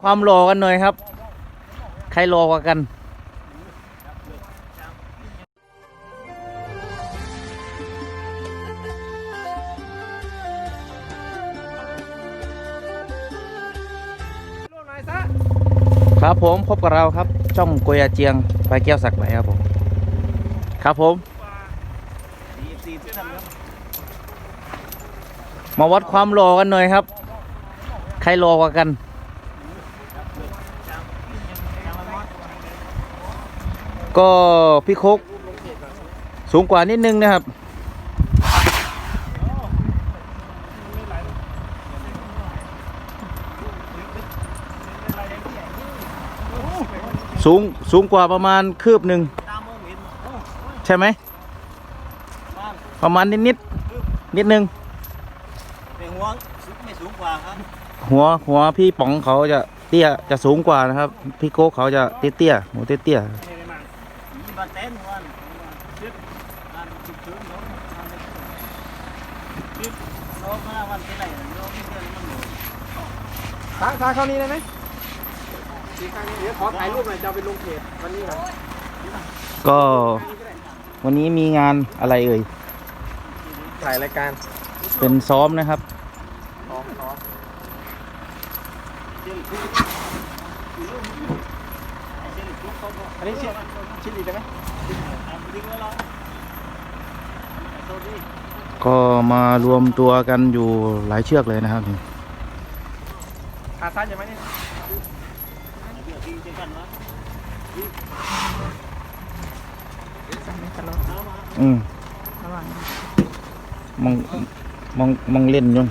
ความรอกันหน่อยครับ ใครรอกว่ากันครับผมพบกับเราครับ ช่องกุยาเจียงไปแก้วสักไหมครับผม ครับผม มาวัดความรอกันหน่อยครับ ใครรอกว่ากัน ก็พี่โคกสูงกว่านิดนึงนะครับ สูงสูงกว่าประมาณคืบหนึ่งใช่ไหม ประมาณนิดนิดๆนิดนึงเป็นหัวไม่สูงกว่าครับหัวหัวพี่ป๋องเขาจะเตี้ยจะสูงกว่านะครับ พี่โก้เขาจะเตี้ยเตี้ยๆหัวเตี้ยเตี้ยมีบาเต้นวันชิดวันชิดถึงน้องชิดน้องมาวันที่ไหนน้องที่เดือนมันหนูทางทางเข้านี้ได้ไหมสีข้างนี้เดี๋ยวขอถ่ายรูปหน่อยจะเอาไปลงเพจวันนี้หน่อยๆก็วันนี้มีงานอะไรเอ่ย ถ่ายรายการเป็นซ้อมนะครับน้องน้อง อันนี้ชิดชิดอีกได้ไหมก็มารวมตัวกันอยู่หลายเชือกเลยนะครับนี่ขาสั้นยังไหมนี่อืมมองมองมองเล่นอยู่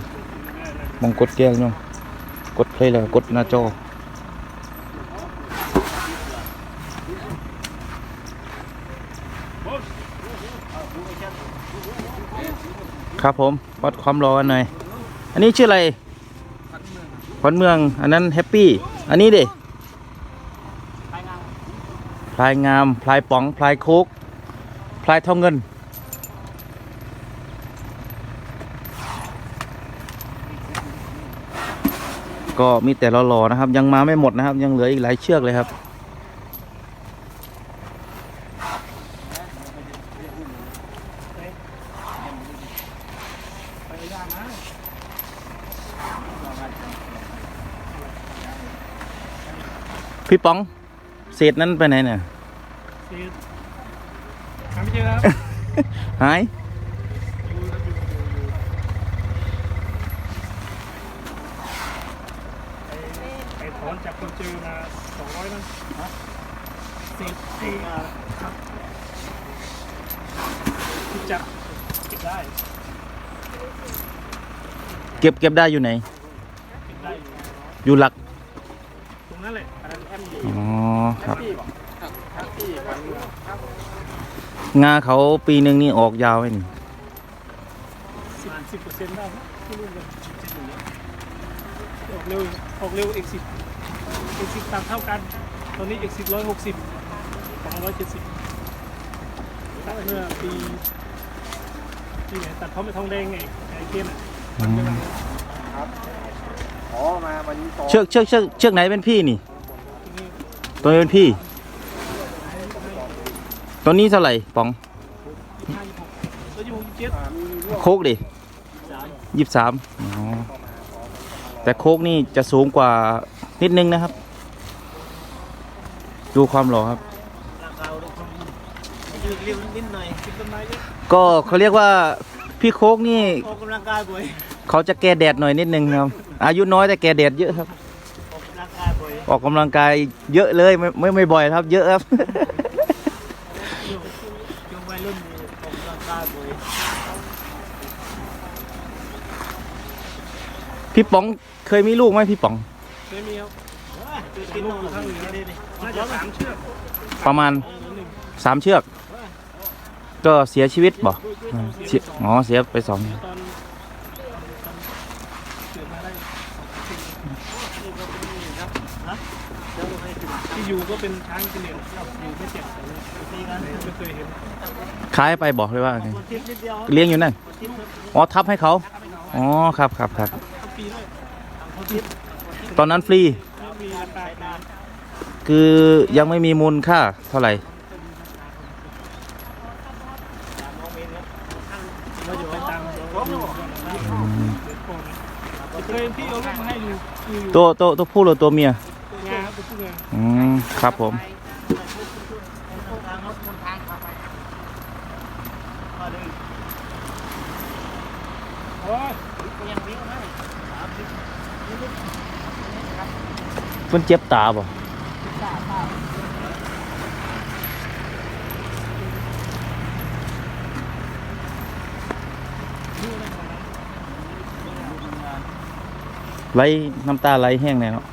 มองกดแก้วอยู่กดเพลย์แล้วกดหน้าจอ ครับผมวัดความร้อนหน่อย อันนี้ชื่ออะไรขวัญเมือง อันนั้นแฮปปี้ อันนี้ดิพลายงาม พลายป๋อง พลายโคกพลายทองเงิน ก็มีแต่หล่อๆนะครับ ยังมาไม่หมดนะครับ ยังเหลืออีกหลายเชือกเลยครับ พี่ป๋อง เศษนั้นไปไหนเนี่ยหาไม่เจอครับหายไอ้ถอนจากคนเจอมาสองร้อยนั่นฮะสิบสี่ครับที่จะเก็บได้ เก็บเก็บได้อยู่ไหนเก็บได้อยู่อยู่หลักตรง นั้นแหละอันนั้นแอมดีอ๋อครับพี่บอกครับพี่วันครับงาเขาปีหนึ่งนี่ออกยาวไหมนี่สิบสิบเปอร์เซ็นต์ได้ไหมที่นู่นกันออกเร็วออกเร็วเอกสิบเอกสิบตามเท่ากัน ตอนนี้เอกสิบร้อยหกสิบสองร้อยเจ็ดสิบตัดเมื่อปีปีไหนตัดเขาไม่ทองแดงไงไอ้เกมอะอืม อ๋อมาวันนี้สองเชือกเชือกเชือกเชือกไหนเป็นพี่นี่ที่นี่ ตัวนี้เป็นพี่ ตัวนี้เท่าไหร่ป๋องยี่ห้ายี่หกแล้วยี่หกยี่เจ็ดโคกดิยี่สามอ๋อแต่โคกนี่จะสูงกว่านิดนึงนะครับ ดูความหล่อครับราคาเราคงยืดเรียวนิดหน่อยกินต้นไม้เยอะก็เขาเรียกว่าพี่โคกนี่ ออกกำลังกายบ่อย เขาจะแก่แดดหน่อยนิดนึงครับ อายุน้อยแต่แก่แดดเยอะครับ ออกกำลังกายบ่อยออกกำลังกายเยอะเลยไม่ไม่ไม่บ่อยครับ เยอะครับช่วงช่วงวัยรุ่นนี่ออกกำลังกายบ่อยพี่ป๋องเคยมีลูกไหมพี่ป๋องเคยมีครับกินนมข้างเหนือนี่นี่น่าจะสามเชือกประมาณสามเชือก ก็เสียชีวิตบ่เสียอ๋อเสียไปสองตอนตอนเกิดมาได้ ที่อยู่ก็เป็นช้างเฉลี่ยอยู่ไม่เจ็บแต่ว่าตีกันไม่เคยเห็นขายไปบอกเลยว่าไงเลี้ยงอยู่นั่นคนทิพย์ครับอ๋อทับให้เขาอ๋อครับครับครับตอนนั้นฟรี คือยังไม่มีมูลค่าเท่าไหร่ เราจะไปตาม เคยพี่เอาลูกมาให้ดูคือตัวตัวตัวผู้หรือตัวเมียงาครับเป็นผู้งาอืมครับผม โอ้ยเพิ่นเจ็บตาบ่ ไหลน้ำตาไหลแห้งแน่เนาะ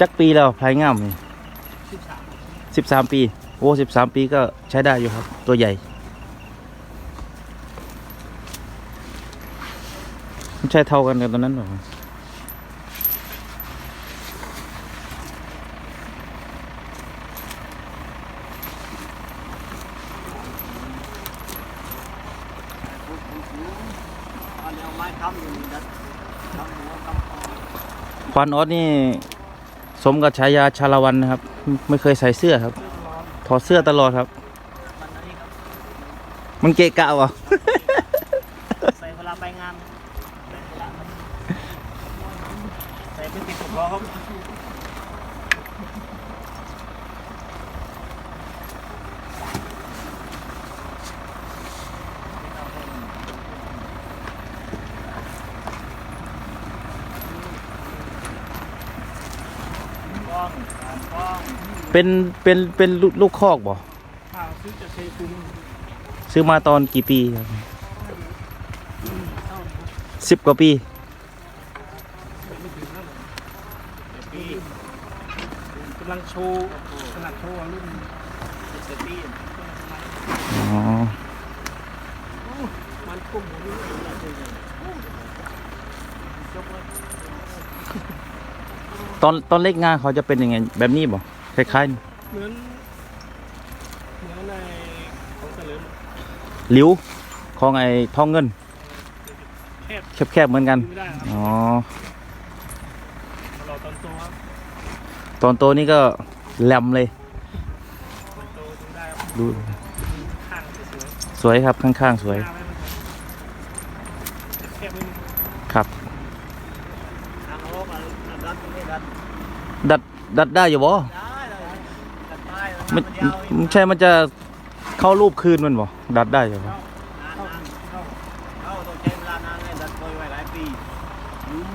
จักปีแล้วภายงามนี่สิบสามปี โอ้สิบสามปีก็ใช้ได้อยู่ครับ ตัวใหญ่ไม่ใช่เท่ากันกับตอนนั้นหรอ ควานออสนี่สมกับฉายาชาละวันนะครับ ไม่เคยใส่เสื้อครับ ถอดเสื้อตลอดครับ มันเกะกะวะใส่เวลาไปงานใส่เวลาใส่เป็นติดหัวครับ กล้องตามกล้อง เป็นเป็นเป็นลูกลูกคอกบ่ข่าวซื้อจากเชยภูมิซื้อมาตอนกี่ปีครับเท่านะครับสิบกว่าปีไม่ถึงนั่นหรอกเดี๋ยวปีกำลังโชว์ขนาดโชว์รุ่นเดี๋ยวปีอ๋อมันกุ้งผมนี่ตอนตอนเล็กงาเขาจะเป็นยังไงแบบนี้บ่ คล้ายๆนี่เหมือนเหมือนในของเฉลิมหลิวของไอ้ทองเงิน แคบแคบๆเหมือนกัน ไม่ได้ครับอ๋อเราตอนโตครับตอนโตนี่ก็แหลมเลย ตอนโตดูได้ครับดู ข้างสวยสวยครับข้างๆสวยหน้าไม่มันแคบไม่มีครับ ทางโลกอะดัดตรงนี้ดัดดัดดัดได้อยู่บ่ได้เลยดัดป้ายแล้ว มันมันยาวอีกไม่ใช่มันจะเข้ารูปคืนมันบ่ดัดได้อยู่บ่นานเข้าต้องใช้เวลานานเลยดัดเคยไว้หลายปียุ่ง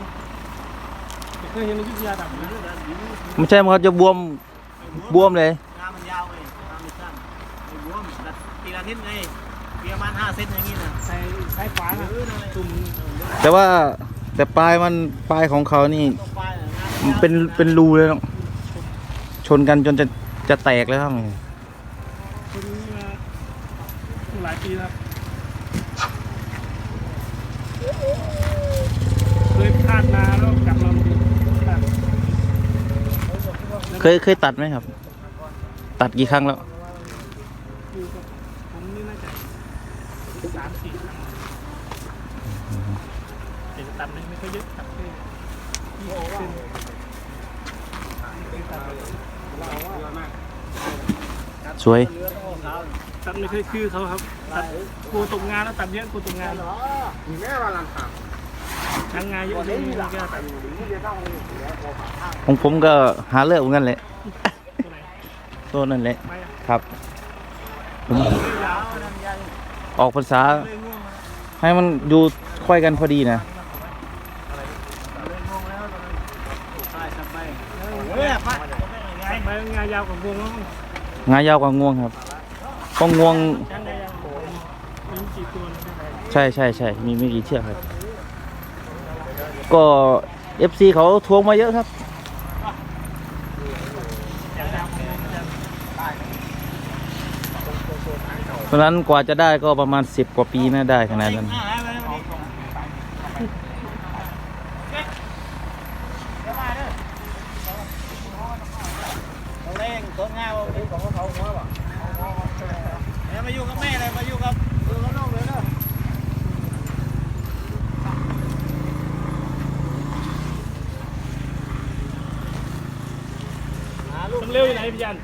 ไม่เคยเห็นในวิทยาดับนะดัดยุ่งไม่ใช่มันเขาจะบวมบวมเลยงามันยาวเลยงามันสั้นบวมดัดทีละนิดไงประมาณห้าเซนอย่างนี้นะใส่สายฟ้านะเออนั่นแหละจุ่มแต่ว่าแต่ปลายมันปลายของเขานี่มันเป็นเป็นรูเลยชนกันจนจะ จะแตกแล้วครับคนนี้มาหลายปีแล้วเคยพลาดนาแล้วกลับมาดูตัดเคยเคยตัดไหมครับ ตัดกี่ครั้งแล้วอยู่กับผมนี่น่าจะสามสี่ครั้งแต่ตัดไม่ไม่ค่อยเยอะตัดแค่ยี่สิบเซนตัด สวยเรือต้องเอาขาวตัดไม่เคยคือเขาครับตัดกลัวตกงานแล้วตัดเยอะกลัวตกงานเหรอทางงานเยอะเลยไม่กล้าตัดของผมก็หาเลือกเหมือนกันแหละตัวไหนตัวนั่นแหละไม่อะครับผมยาวนั่นยาวออกภาษาเลยง่วงนะให้มันอยู่ค่อยกันพอดีนะ เลยง่วงแล้วตอนนั้นใช่สับไปเฮ้ยพัดไง ไปงายาวกว่างวงแล้วมั้งงายาวกว่างวงครับเพราะงวงช่างงายาวกว่ามีกี่ตัวนะใช่ใช่ใช่มีไม่กี่เชือกครับ ก็เอฟซีเขาทวงมาเยอะครับ ยาวๆของวงจะเพราะนั้นกว่าจะได้ก็ประมาณสิบกว่าปีนะได้ขนาดนั้นเร่ง ต้นง่ายว่าของเขาหัวบ่เนี่ยมาอยู่กับแม่เลยมาอยู่กับอยู่กันองเลยเนาะสำเร็วอยู่ไหนพี่ยัน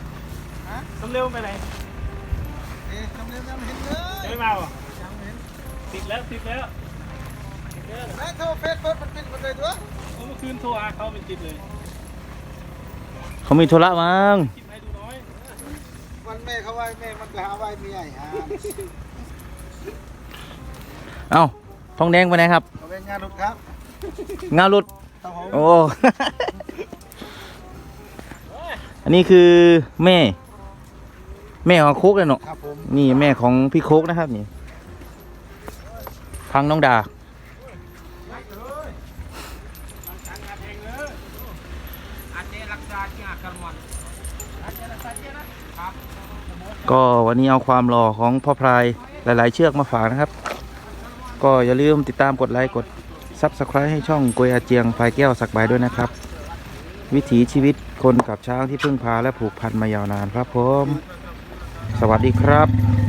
สำเร็วไปไหนเอ๊ะสำเร็วยังเห็นเลยไม่มาหรอยังเห็นติดแล้วติดแล้วแล้วโทรเฟซเปิดมันติดมันเลยด้วยเมื่อคืนโทรอาเขาเป็นติดเลยเขามีธุระมั้ง วันแม่เขาไหว้แม่มันไปหาไหว้เมียอะเอ้าทองแดงไปไหนครับเขาเป็นงานรุดครับงาหลุด ครับผมโอ้ อันนี้คือแม่ แม่ของโคกเลยเนาะ ครับผม นี่แม่ของพี่โคกนะครับนี่ พังน้องดา ก็วันนี้เอาความหล่อของพ่อพรายหลาย ๆ เชือกมาฝากนะครับ ก็อย่าลืมติดตามกดไลค์กดซับสไครต์ให้ช่องกวยอาเจียงพายแก้วสักใบด้วยนะครับ วิถีชีวิตคนกับช้างที่พึ่งพาและผูกพันมายาวนานครับผม สวัสดีครับ